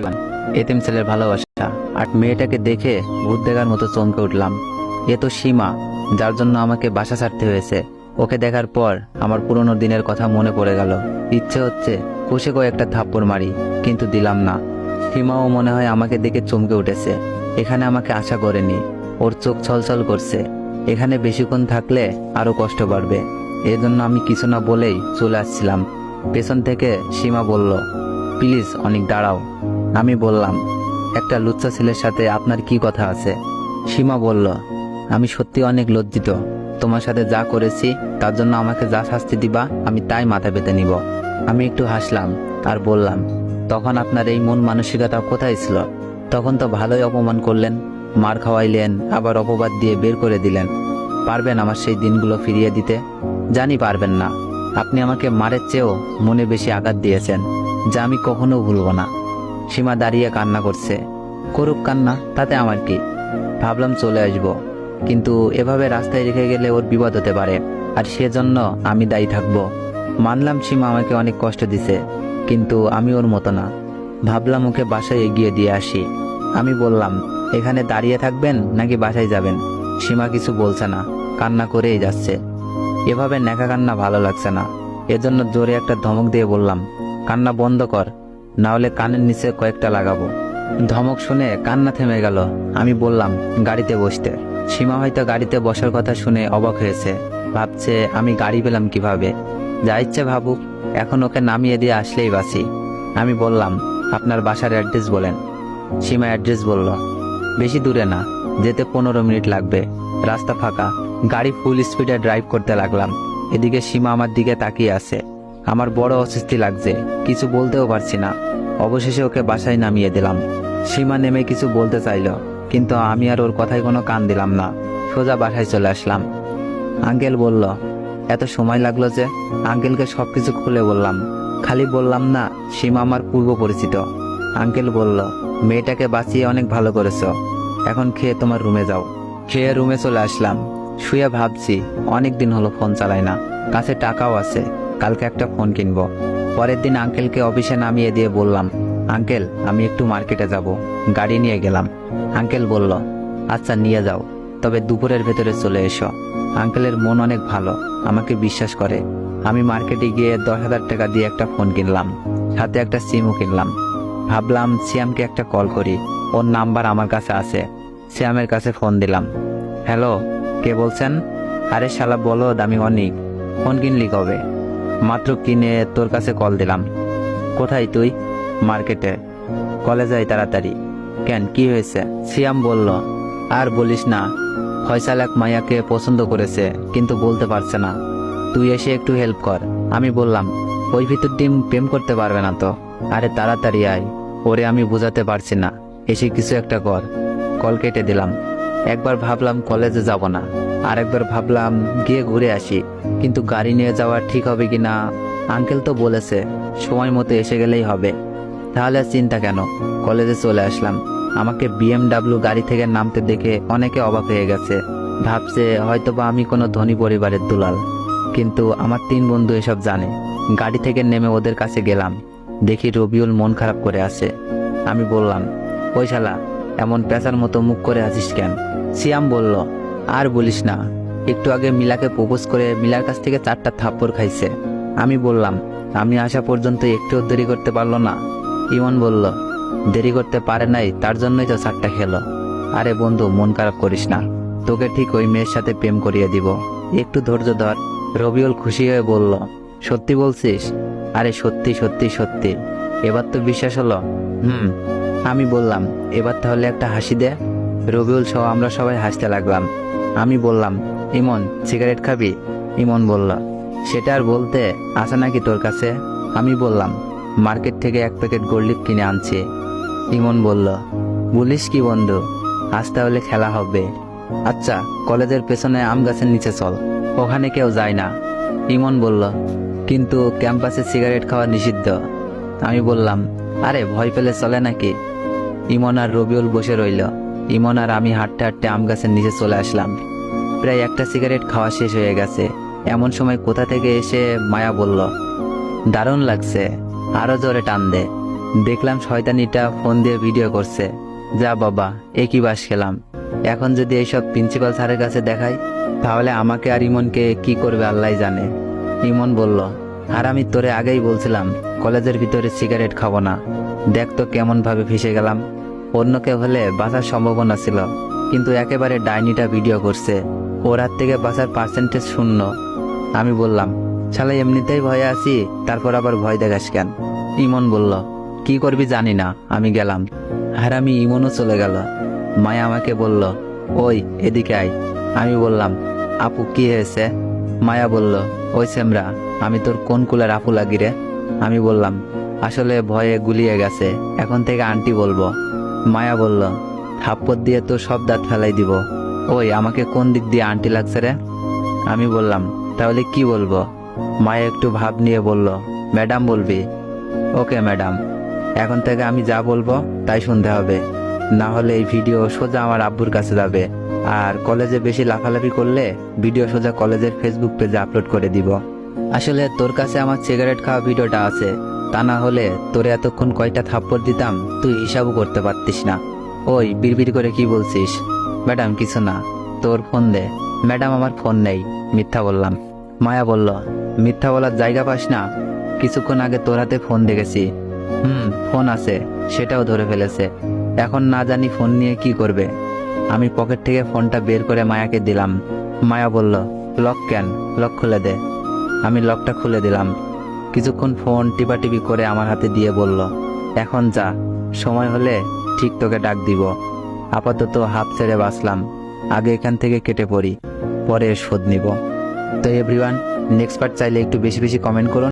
Everyone এতিম ছেলের ভালোবাসা আর মেয়েটাকে দেখে ভূত দেখার মতো চমকে উঠলাম। এ তো সীমা, যার জন্য আমাকে বাসা ছাড়তে হয়েছে। ওকে দেখার পর আমার পুরনো দিনের কথা মনে পড়ে গেল। ইচ্ছে হচ্ছে কষে কয়ে একটা থাপ্পড় মারি, কিন্তু দিলাম না। সীমাও মনে হয় আমাকে দেখে চমকে উঠেছে। এখানে আমাকে আশা করেনি। ওর চোখ ছলছল করছে। এখানে বেশিক্ষণ থাকলে আরও কষ্ট বাড়বে। এজন্য আমি কিছু না বলেই চলে আসছিলাম। পেছন থেকে সীমা বলল, প্লিজ অনেক, দাঁড়াও। আমি বললাম, একটা লুচ্চা ছেলের সাথে আপনার কি কথা আছে? সীমা বলল, আমি সত্যি অনেক লজ্জিত। তোমার সাথে যা করেছি, তার জন্য আমাকে যা শাস্তি দিবা, আমি তাই মাথা পেতে নিব। আমি একটু হাসলাম আর বললাম, তখন আপনার এই মন মানসিকতা কোথায় ছিল? তখন তো ভালোই অপমান করলেন, মার খাওয়াইলেন, আবার অপবাদ দিয়ে বের করে দিলেন। পারবেন আমার সেই দিনগুলো ফিরিয়ে দিতে? জানি পারবেন না। আপনি আমাকে মারের চেয়েও মনে বেশি আঘাত দিয়েছেন, যা আমি কখনো ভুলবো না। সীমা দাঁড়িয়ে কান্না করছে। করুক কান্না, তাতে আমার কি? ভাবলাম চলে আসব। কিন্তু এভাবে রাস্তায় রেখে গেলে ওর বিপদ হতে পারে। আর সেজন্য আমি দায়ী থাকব। মানলাম সীমা আমাকে অনেক কষ্ট দিছে, কিন্তু আমি ওর মতো না। ভাবলাম ওকে বাসায় এগিয়ে দিয়ে আসি। আমি বললাম, এখানে দাঁড়িয়ে থাকবেন নাকি বাসায় যাবেন? সীমা কিছু বলছে না, কান্না করেই যাচ্ছে। এভাবে নেকা কান্না ভালো লাগছে না। এজন্য জোরে একটা ধমক দিয়ে বললাম, কান্না বন্ধ কর। না হলে কানের নিচে কয়েকটা লাগাবো। ধমক শুনে কান্না থেমে গেল। আমি বললাম, গাড়িতে বসতে। সীমা হয়তো গাড়িতে বসার কথা শুনে অবাক হয়েছে। ভাবছে, আমি গাড়ি পেলাম কীভাবে? যা ইচ্ছে ভাবুক, এখন ওকে নামিয়ে দিয়ে আসলেই বাসি আমি বললাম, আপনার বাসার অ্যাড্রেস বলেন। সীমা অ্যাড্রেস বলল, বেশি দূরে না, যেতে পনেরো মিনিট লাগবে। রাস্তা ফাঁকা। গাড়ি ফুল স্পিডে ড্রাইভ করতে লাগলাম। এদিকে সীমা আমার দিকে তাকিয়ে আছে। আমার বড় অস্বস্তি লাগছে, কিছু বলতেও পারছি না। অবশেষে ওকে বাসায় নামিয়ে দিলাম। সীমা নেমে কিছু বলতে চাইলো, কিন্তু আমি আর ওর কথায় কোনো কান দিলাম না। সোজা বাসায় চলে আসলাম। আঙ্কেল বলল, এত সময় লাগল যে, আঙ্কেলকে সব কিছু খুলে বললাম। খালি বললাম না, সীমা আমার পূর্ব পরিচিত। আঙ্কেল বলল, মেয়েটাকে বাঁচিয়ে অনেক ভালো করেছ। এখন খেয়ে তোমার রুমে যাও। খেয়ে রুমে চলে আসলাম। শুয়ে ভাবছি অনেক দিন হলো ফোন চালাই না। কাছে টাকাও আছে। কালকে একটা ফোন কিনবো। পরের দিন আঙ্কেলকে অফিসে নামিয়ে দিয়ে বললাম, আঙ্কেল, আমি একটু মার্কেটে যাব। গাড়ি নিয়ে গেলাম। আঙ্কেল বলল আচ্ছা নিয়ে যাও। তবে দুপুরের ভেতরে চলে এসো। আঙ্কেলের মন অনেক ভালো, আমাকে বিশ্বাস করে। আমি মার্কেটে গিয়ে দশ হাজার টাকা দিয়ে একটা ফোন কিনলাম, সাথে একটা সিমও কিনলাম। ভাবলাম সিয়ামকে একটা কল করি। ওর নাম্বার আমার কাছে আছে। সিয়ামের কাছে ফোন দিলাম। হ্যালো, কে বলছেন? আরে শালা বলো দামি অনেক। ফোন কিনলি কবে? মাত্র কিনে তোর কাছে কল দিলাম। কোথায় তুই? মার্কেটে। কলে যাই তাড়াতাড়ি। কেন, কি হয়েছে? সিয়াম বলল, আর বলিস না ফয়সাল এক মাইয়াকে পছন্দ করেছে, কিন্তু বলতে পারছে না। তুই এসে একটু হেল্প কর। আমি বললাম, ওই ভিতর ডিম প্রেম করতে পারবে না তো। আরে তাড়াতাড়ি আয়, ওরে আমি বোঝাতে পারছি না। এসে কিছু একটা কর। কল কেটে দিলাম। একবার ভাবলাম কলেজে যাব না। আর একবার ভাবলাম গিয়ে ঘুরে আসি, কিন্তু গাড়ি নিয়ে যাওয়া ঠিক হবে কি না? আঙ্কেল তো বলেছে, সময় মতো এসে গেলেই হবে। তাহলে চিন্তা কেন? কলেজে চলে আসলাম। আমাকে বিএমডাব্লিউ গাড়ি থেকে নামতে দেখে অনেকে অবাক হয়ে গেছে। ভাবছে হয়তোবা আমি কোনো ধনী পরিবারের দুলাল। কিন্তু আমার তিন বন্ধু এসব জানে। গাড়ি থেকে নেমে ওদের কাছে গেলাম। দেখি রবিউল মন খারাপ করে আছে। আমি বললাম, ওই শালা, এমন পেঁচার মতো মুখ করে আছিস কেন? সিয়াম বলল আর বলিস না, একটু আগে মিলাকে প্রপোজ করে মিলার কাছ থেকে চারটা থাপ্পড় খাইছে। আমি বললাম, আমি আসা পর্যন্ত একটুও দেরি করতে পারল না। ইমন বলল, দেরি করতে পারে নাই, তার জন্যই তো চারটা খেলো। আরে বন্ধু, মন খারাপ করিস না। তোকে ঠিক ওই মেয়ের সাথে প্রেম করিয়ে দিব। একটু ধৈর্য ধর। রবিউল খুশি হয়ে বলল, সত্যি বলছিস? আরে সত্যি সত্যি সত্যি। এবার তো বিশ্বাস হলো? হুম, আমি বললাম, এবার তাহলে একটা হাসি দে। রবিউল সহ আমরা সবাই হাসতে লাগলাম। আমি বললাম, ইমন, সিগারেট খাবি? ইমন বলল, সেটা আর বলতে আসা নাকি তোর কাছে? আমি বললাম, মার্কেট থেকে এক প্যাকেট গোল্ডিপ কিনে আনছি। ইমন বলল, বলিস কি বন্ধু, আজ তাহলে খেলা হবে। আচ্ছা কলেজের পেছনে আম গাছের নিচে চল, ওখানে কেউ যায় না। ইমন বলল, কিন্তু ক্যাম্পাসে সিগারেট খাওয়া নিষিদ্ধ। আমি বললাম, আরে, ভয় পেলে চলে নাকি? ইমন আর রবিউল বসে রইল। ইমন আর আমি হাঁটতে হাঁটতে আম গাছের নিচে চলে আসলাম। প্রায় একটা সিগারেট খাওয়া শেষ হয়ে গেছে। এমন সময় কোথা থেকে এসে মায়া বলল, দারুণ লাগছে, আরও জোরে টান দে। দেখলাম শয়তানিটা ফোন দিয়ে ভিডিও করছে। যা বাবা, একই বাস খেলাম। এখন যদি এইসব প্রিন্সিপাল স্যারের কাছে দেখাই, তাহলে আমাকে আর ইমনকে কি করবে আল্লাহ জানে। ইমন বলল, আর আমি তোরে আগেই বলছিলাম, কলেজের ভিতরে সিগারেট খাব না। দেখ তো কেমন ভাবে ফেসে গেলাম। অন্য কেউ হলে বাঁচার সম্ভাবনা ছিল, কিন্তু একেবারে ডাইনিটা ভিডিও করছে। ওর হাত থেকে বাঁচার পার্সেন্টেজ শূন্য। আমি বললাম, শালা, এমনিতেই ভয়ে আছি, তারপর আবার ভয় দেখাস কেন? ইমন বলল, কি করবি জানি না, আমি গেলাম। আর আমি ইমনও চলে গেল। মায়া আমাকে বলল, ওই, এদিকে আয়। আমি বললাম, আপু, কি হয়েছে? মায়া বলল, ওই সেমরা আমি তোর কোন কুলের আপু লাগি রে? আমি বললাম, আসলে ভয়ে গুলিয়ে গেছে, এখন থেকে আন্টি বলব। মায়া বলল, থাপ্পড় দিয়ে তো সব দাঁত ফেলাই দিব। ওই, আমাকে কোন দিক দিয়ে আন্টি লাগছে রে? আমি বললাম, তাহলে কি বলব? মায়া একটু ভাব নিয়ে বলল, ম্যাডাম বলবি? Okay, madam. এখন থেকে আমি যা বলব, তাই শুনতে হবে। না হলে এই ভিডিও সোজা আমার আব্বুর কাছে যাবে। আর কলেজে বেশি লাফালাফি করলে ভিডিও সোজা কলেজের ফেসবুক পেজে আপলোড করে দিব। আসলে তোর কাছে আমার সিগারেট খাওয়া ভিডিওটা আছে। তা না হলে তোরে এতক্ষণ কয়টা থাপ্পড় দিতাম, তুই হিসাবও করতে পারতিস না। ওই, বিড়বিড় করে কি বলছিস? ম্যাডাম, কিছু না। তোর ফোন দে। ম্যাডাম, আমার ফোন নেই। মিথ্যা বললাম। মায়া বলল, মিথ্যা বলার জায়গা পাস না। কিছুক্ষণ আগে তোর হাতে ফোন দেখেছি। হুম, ফোন আছে। সেটাও ধরে ফেলেছে। এখন না জানি ফোন নিয়ে কি করবে। আমি পকেট থেকে ফোনটা বের করে মায়াকে দিলাম। মায়া বলল, লক কেন? লক খুলে দে। আমি লকটা খুলে দিলাম। কিছুক্ষণ ফোন টিপাটিপি করে আমার হাতে দিয়ে বলল, এখন যা, সময় হলে ঠিক তোকে ডাক দিব। আপাতত হাফ ছেড়ে বাঁচলাম, আগে এখান থেকে কেটে পড়ি, পরে শোধ নিব। তো এভরিওয়ান নেক্সট পার্ট চাইলে একটু বেশি বেশি কমেন্ট করুন।